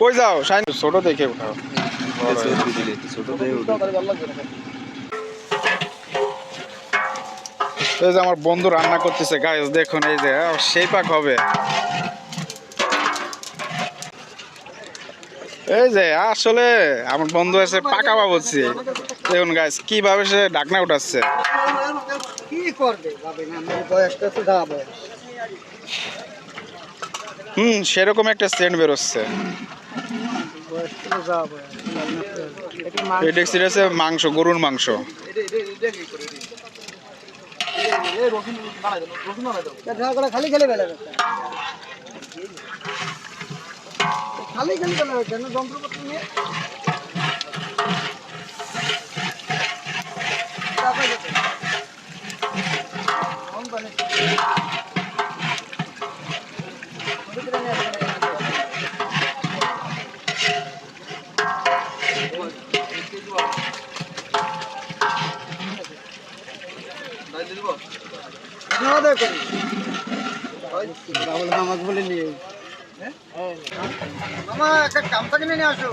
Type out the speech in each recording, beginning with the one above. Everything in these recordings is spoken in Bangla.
কই যাও ছোট দেখে উঠাও। এই যে আমার বন্ধু রান্না করতেছে গাইস দেখুন এই যে সেই পাক হবে। এই যে, আসলে আমার বন্ধু আছে পাকা বাবুছি দেখুন গাইস কীভাবে সে ডাকনা উঠাচ্ছে। কি করবে না বয়সটা তো হুম সেরকম একটা সেন্ট বেরোচ্ছে মাংস গরুর মাংস নিয়ে আমাকে বলে নিয়ে মামা একটা গামছা কিনে নিয়ে আসো।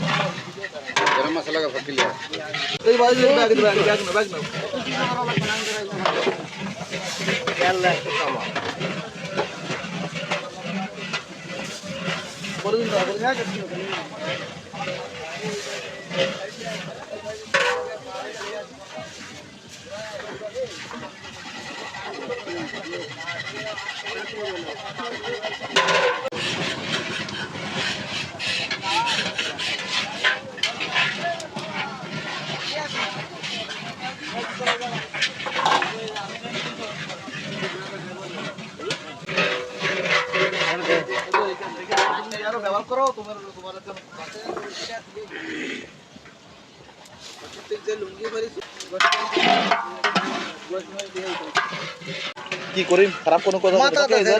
गरम मसाला का फकील है तो बात में बैग में बैग में बैग में याला कमा बोल दूंगा बोल है करती हूं ব্যবহার করো তোমার তোমার প্রত্যেক যে লুঙ্গি মারিস কি করি খারাপ কোনো কথা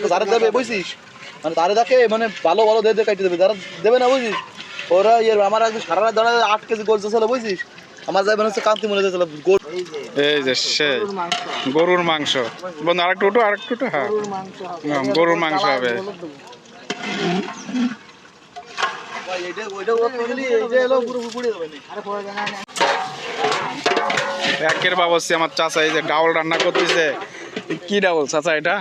যারা দেবে। বুঝছিস? মানে তারে দেখে মানে ভালো ভালো দিয়ে কাটি দেবে। যারা দেবে না বুঝছিস? ওরা ইয়ে আমার আজকে সারা রাত দাঁড়ায় আট কেজি গোল ছিল বুঝছিস? আমার যাই মনে হচ্ছে কান্তি মনে হচ্ছিল গোল এই যে সে গরুর মাংস। বন্ধু আরেকটু উঠো আরেকটু উঠো হ্যাঁ। গরুর মাংস হবে। হ্যাঁ, গরুর মাংস হবে আরে পরে জানা না একের বাবসি আমার চাচা এই যে ডাউল রান্না করতেছে। কি ডাউল চাচা এটা?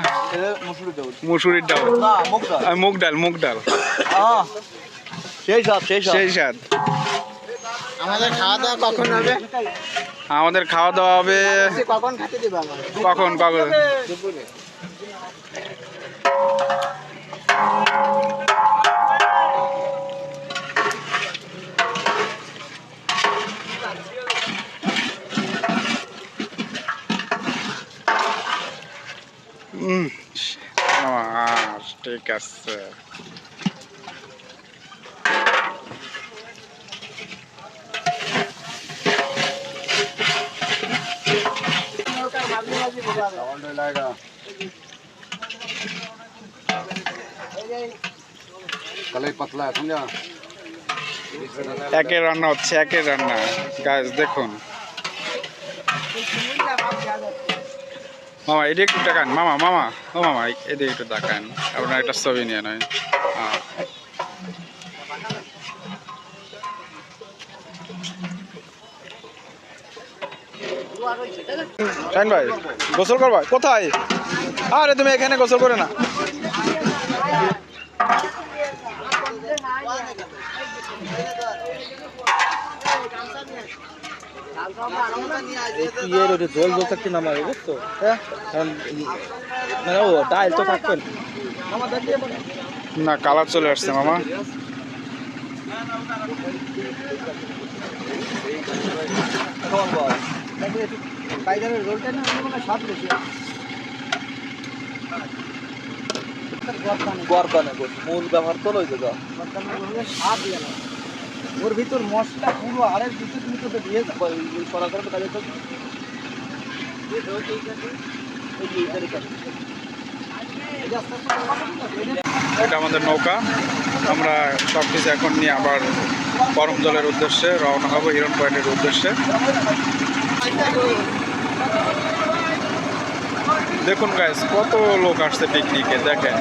মুসুরির ডাউল। মুগ ডাল। মুগ ডাল আহ, সেই সাপ সেই স্বাদ। আমাদের খাওয়া দাওয়া কখন হবে? আমাদের খাওয়া দাওয়া হবে কখন খেতে কখন? কখন? আহ, ঠিক আছে। একের রান্না হচ্ছে একের রান্না। গাছ দেখুন। মামা, এদিকে একটু দেখান মামা মামা, ও মামা, এদিকে একটু দেখান আপনার একটা ছবি নিয়ে নয় শাইন ভাই, গোসল করবা? কোথায়? আরে, তুমি এখানে গোসল করে না। ওটা জল জল থাকতে নামাবে বুঝছ? হ্যাঁ। কারণ মানে ও ডাইল তো থাকবে না না কালার চলে আসছে মামা। বাইরের রোলটা না আমার বেশি আছে। গরদানে মূল ব্যবহার তো গা গর্দানে স্বাদ ওর ভিতর মশলা পুরো আরেক ভিতর তুমি তো দিয়ে দাও সরাসরি তো কাজে তো করে। এটা আমাদের নৌকা। আমরা সব কিছু এখন নিয়ে আবার গরম জলের উদ্দেশ্যে রওনা হব হিরন পয়েন্টের উদ্দেশ্যে। দেখুন গাইস কত লোক আসছে পিকনিকে দেখেন।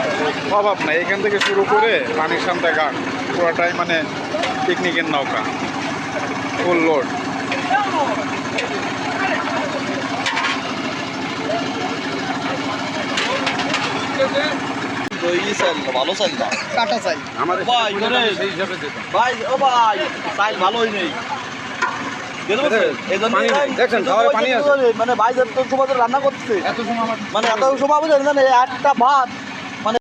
অভাব নাই। এখান থেকে শুরু করে পানির সামনে ঘাট, পুরোটাই মানে পিকনিকের নৌকা। Full load. ভালো চাল না। কাটা চাই ভাই ও ভাই ভালোই নেই। মানে ভাই রান্না মানে এত সময় বুঝলেন না এই একটা ভাত